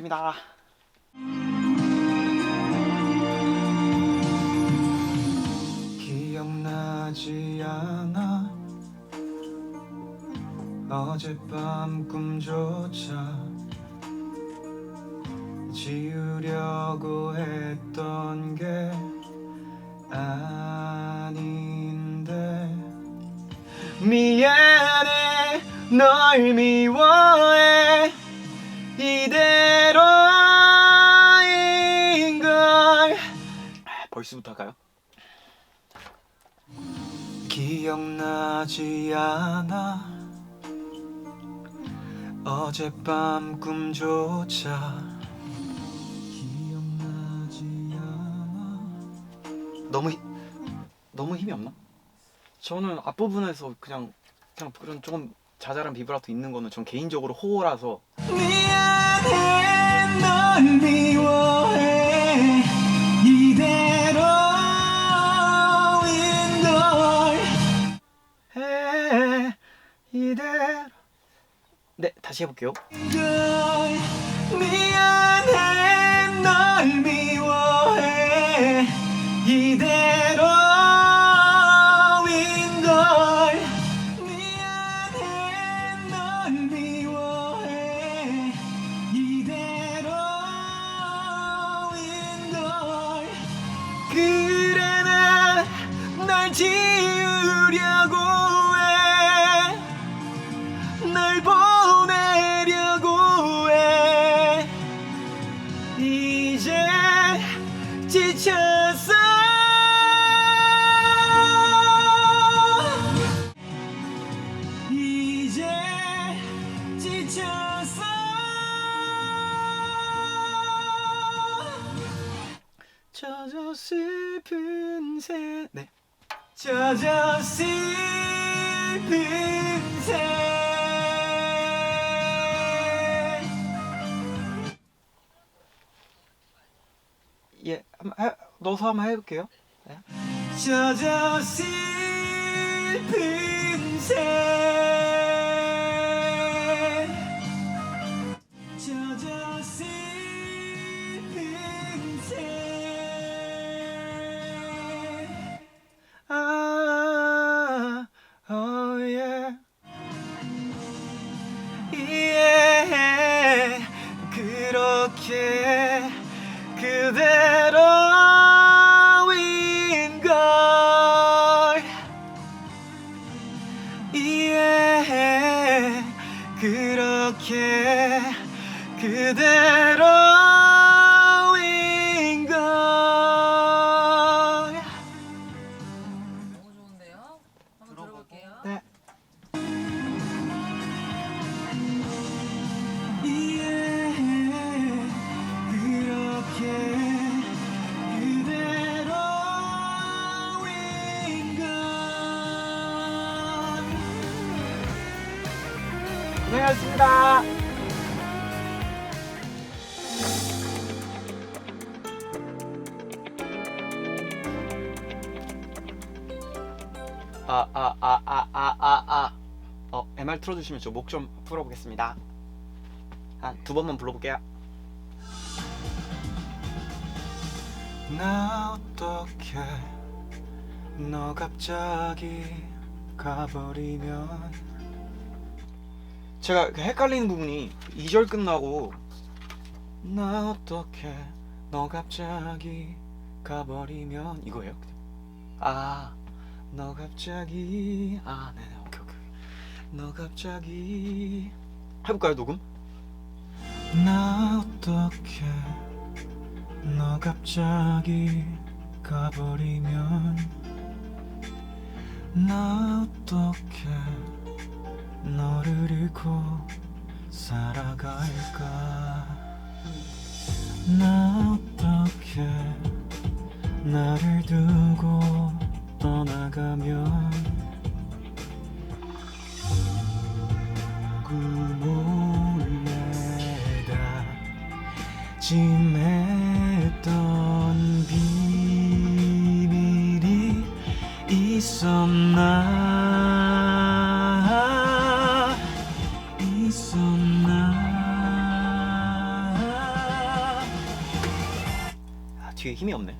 잘 부탁드립니다. 기억나지 않아. 어젯밤 꿈조차 지우려고 했던 게 아닌데. 미안해 널 미워해 벌써부터 할까요? 기억나지 않아 어젯밤 꿈조차 기억나지 않아 너무 힘- 너무 힘이 없나? 저는 앞부분에서 그냥 그냥 그런 조금 자잘한 비브라토 있는 거는 전 개인적으로 호라서 미안해 널 미워해 네 다시 해볼게요. 미안해 널 미워해. 이대 젖어 슬픈 새 예, 넣어서 한번 해볼게요. 네. 젖어 예, 그렇게 그대로 고생하셨습니다. 아 아 아 아 아 아 아. 어 MR 틀어주시면 저 목 좀 풀어보겠습니다. 한 두 번만 불러볼게요. 나 어떻게 너 갑자기 가버리면 제가 그 헷갈리는 부분이 2절 끝나고 나 어떻게 너 갑자기 가버리면 이거예요 아 너 갑자기 아 네네 오케이 오케이 너 갑자기 해볼까요 녹음? 나 어떻게 너 갑자기 가버리면 나 어떻게 너를 잃고 살아갈까? 나 어떻게 나를 두고 떠나가면 그 몰래 다 짐했던 비밀이 있었나 뒤에 힘이 없네.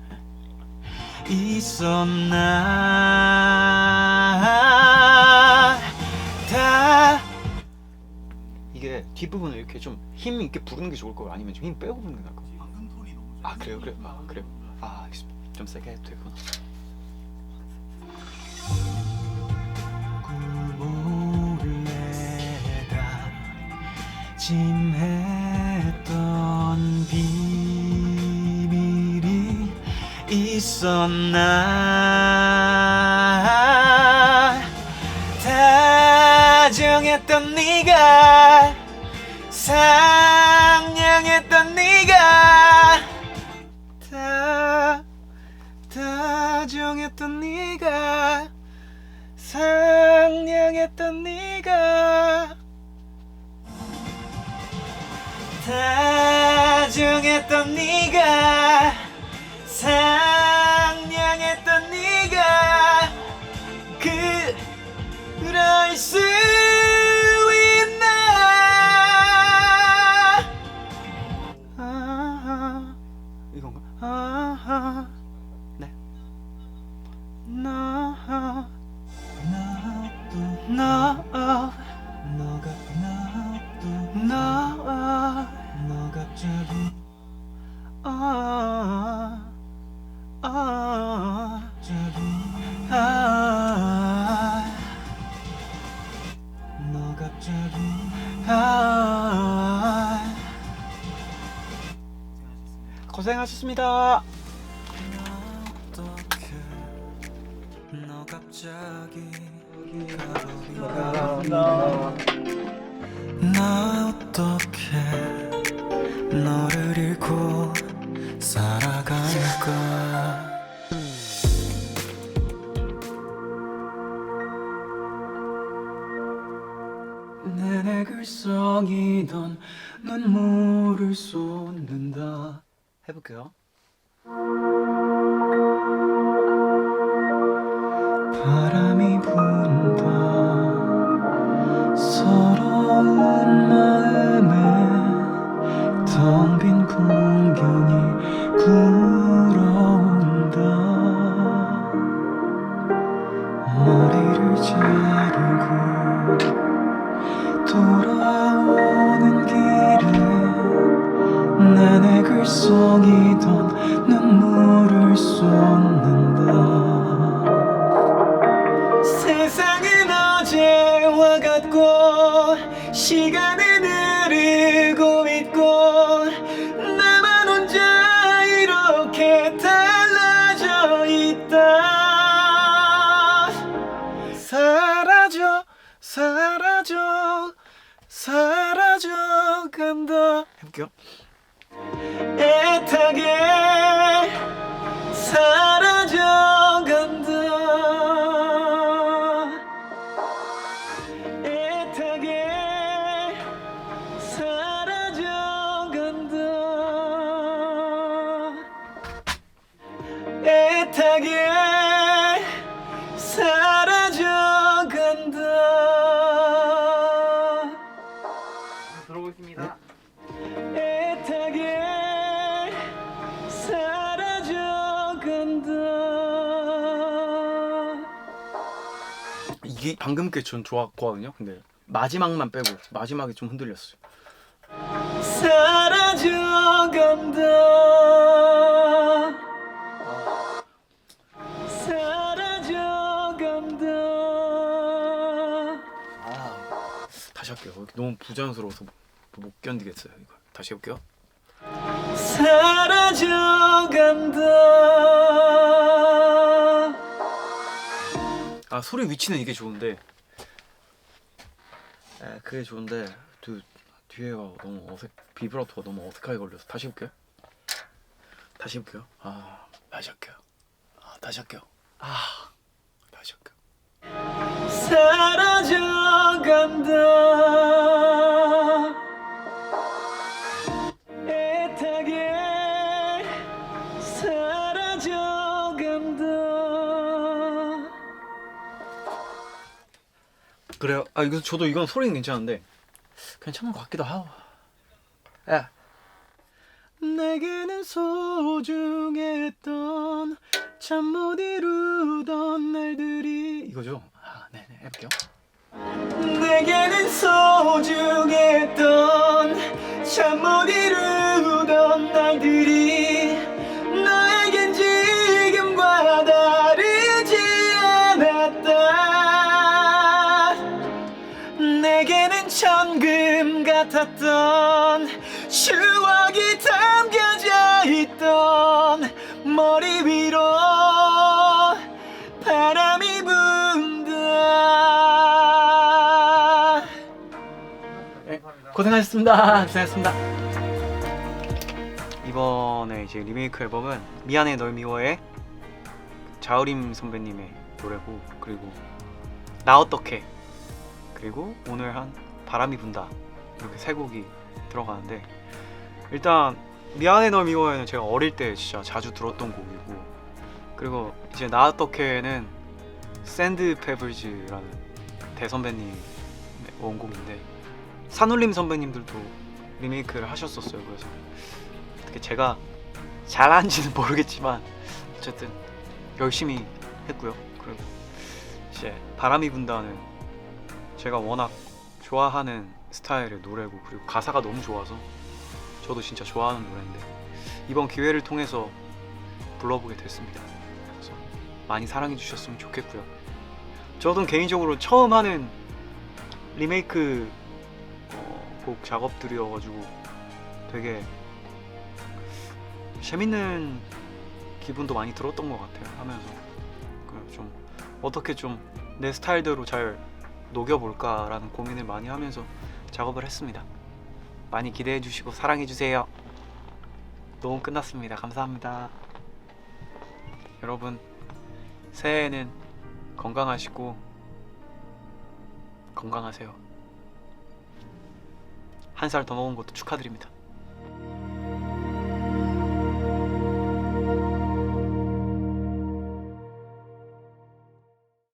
있었나? 다. 이게 뒷부분을 이렇게 좀 힘 있게 부르는 게 좋을 거예요? 아니면 좀 힘 빼고 부르는 게 톤이 너무 아 그래요? 그래? 아 그래요? 아 알겠습니다. 좀 세게 해도 되구나. 짐했던 비 있었나? 다정했던 네가 상냥했던 네가 다 다정했던 네가 상냥했던 네가. 다정했던 네가 나너 갑자기 아 아, 갑자기 아, 너 갑자기 아, 고생하셨습니다. 너 갑자기 나 어떻게 너를 잃고 살아갈까 내내 글썽이던 눈물을 쏟는다. 해볼게요. 바람이 분다 자르고 돌아오는 길에 내 내 글썽이던 해볼게요. 애타게 사라져 간다 애타게 이게 방금 게 전 좋았거든요. 근데 마지막만 빼고 마지막에 좀 흔들렸어요. 사라져 간다. 사라져 간다. 아 다시 할게요. 너무 부자연스러워서 못- 못 견디겠어요 이걸. 다시 해볼게요 사라져 간다. 아 소리 위치는 이게 좋은데. 에, 그게 좋은데 그 뒤에가 너무 어색 비브라토가 너무 어색하게 걸려서 다시 해볼게요. 다시 해볼게요. 아 다시 할게요. 아 다시 할게요. 아 다시 할게요. 사라져 간다 아 이거 저도 이건 소리는 괜찮은데 괜찮은 것 같기도 하고 야 내게는 소중했던 참못 이루던 날들이 이거죠? 아, 네 네 해볼게요. 내게는 소중했던 참못 이루던 천금 같았던 추억이 담겨져 있던 머리 위로 바람이 분다. 네, 고생하셨습니다. 고생하셨습니다. 이번에 이제 리메이크 앨범은 미안해 널 미워의 자우림 선배님의 노래고 그리고 나 어떡해. 그리고 오늘 한 바람이 분다. 이렇게 세 곡이 들어가는데 일단 미안해 널 미워해는 제가 어릴 때 진짜 자주 들었던 곡이고 그리고 이제 나 어떡해는 샌드 페블즈라는 대선배님 원곡인데 산울림 선배님들도 리메이크를 하셨었어요. 그래서 어떻게 제가 잘하는지는 모르겠지만 어쨌든 열심히 했고요. 그리고 이제 바람이 분다는 제가 워낙 좋아하는 스타일의 노래고 그리고 가사가 너무 좋아서 저도 진짜 좋아하는 노래인데 이번 기회를 통해서 불러보게 됐습니다. 그래서 많이 사랑해 주셨으면 좋겠고요. 저도 개인적으로 처음 하는 리메이크 어, 곡 작업들이어가지고 되게 재밌는 기분도 많이 들었던 것 같아요 하면서 그좀 어떻게 좀 내 스타일대로 잘 녹여볼까라는 고민을 많이 하면서 작업을 했습니다. 많이 기대해 주시고 사랑해 주세요. 녹음 끝났습니다. 감사합니다. 여러분 새해에는 건강하시고 건강하세요. 한 살 더 먹은 것도 축하드립니다.